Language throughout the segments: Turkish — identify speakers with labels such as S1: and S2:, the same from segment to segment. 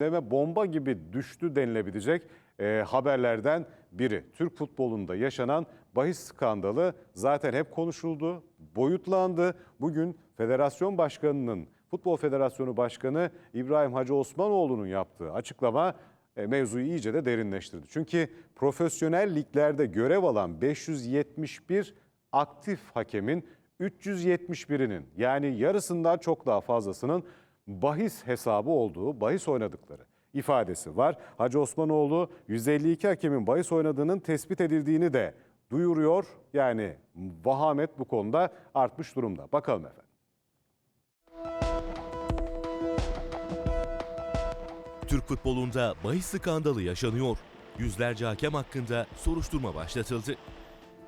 S1: gündeme bomba gibi düştü denilebilecek e, haberlerden biri. Türk futbolunda yaşanan bahis skandalı zaten hep konuşuldu, boyutlandı. Bugün Federasyon Başkanı'nın, Futbol Federasyonu Başkanı İbrahim Hacı Osmanoğlu'nun yaptığı açıklama e, mevzuyu iyice de derinleştirdi. Çünkü profesyonel liglerde görev alan 571 aktif hakemin 371'inin yani yarısından çok daha fazlasının bahis hesabı olduğu, bahis oynadıkları ifadesi var. Hacı Osmanoğlu 152 hakemin bahis oynadığının tespit edildiğini de duyuruyor. Yani vahamet bu konuda artmış durumda. Bakalım efendim.
S2: Türk futbolunda bahis skandalı yaşanıyor. Yüzlerce hakem hakkında soruşturma başlatıldı.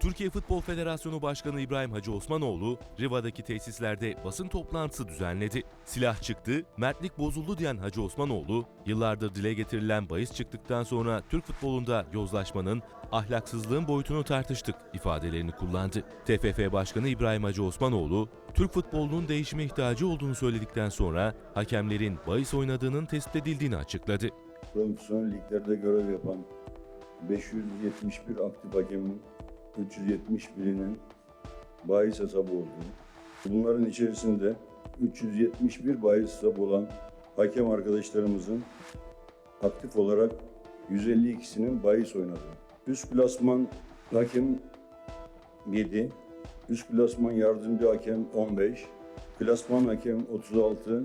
S2: Türkiye Futbol Federasyonu Başkanı İbrahim Hacı Osmanoğlu, Riva'daki tesislerde basın toplantısı düzenledi. Silah çıktı, mertlik bozuldu diyen Hacı Osmanoğlu, yıllardır dile getirilen bahis çıktıktan sonra Türk futbolunda yozlaşmanın, ahlaksızlığın boyutunu tartıştık ifadelerini kullandı. TFF Başkanı İbrahim Hacı Osmanoğlu, Türk futbolunun değişime ihtiyacı olduğunu söyledikten sonra hakemlerin bahis oynadığının tespit edildiğini açıkladı.
S3: profesyonel liglerde görev yapan 571 aktif hakemin 371'inin bahis hesabı olduğu, bunların içerisinde 371 bahis hesabı olan hakem arkadaşlarımızın aktif olarak 152'sinin bahis oynadığı. Üst klasman hakem 7, üst klasman yardımcı hakem 15, klasman hakem 36,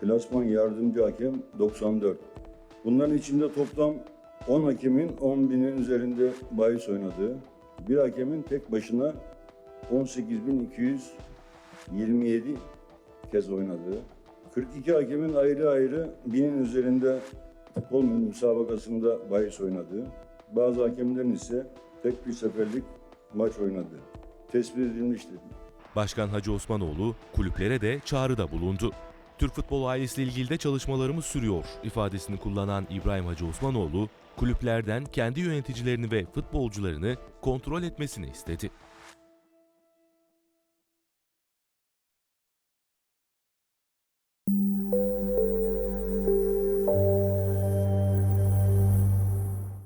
S3: klasman yardımcı hakem 94. Bunların içinde toplam 10 hakemin 10 binin üzerinde bahis oynadığı, bir hakemin tek başına 18.227 kez oynadığı, 42 hakemin ayrı ayrı binin üzerinde futbol müsabakasında bahis oynadığı, bazı hakemlerin ise tek bir seferlik maç oynadığı tespit edilmiştir.
S2: Başkan Hacı Osmanoğlu kulüplere de çağrıda bulundu. Türk futbol ailesiyle ilgili de çalışmalarımız sürüyor ifadesini kullanan İbrahim Hacı Osmanoğlu, kulüplerden kendi yöneticilerini ve futbolcularını kontrol etmesini istedi.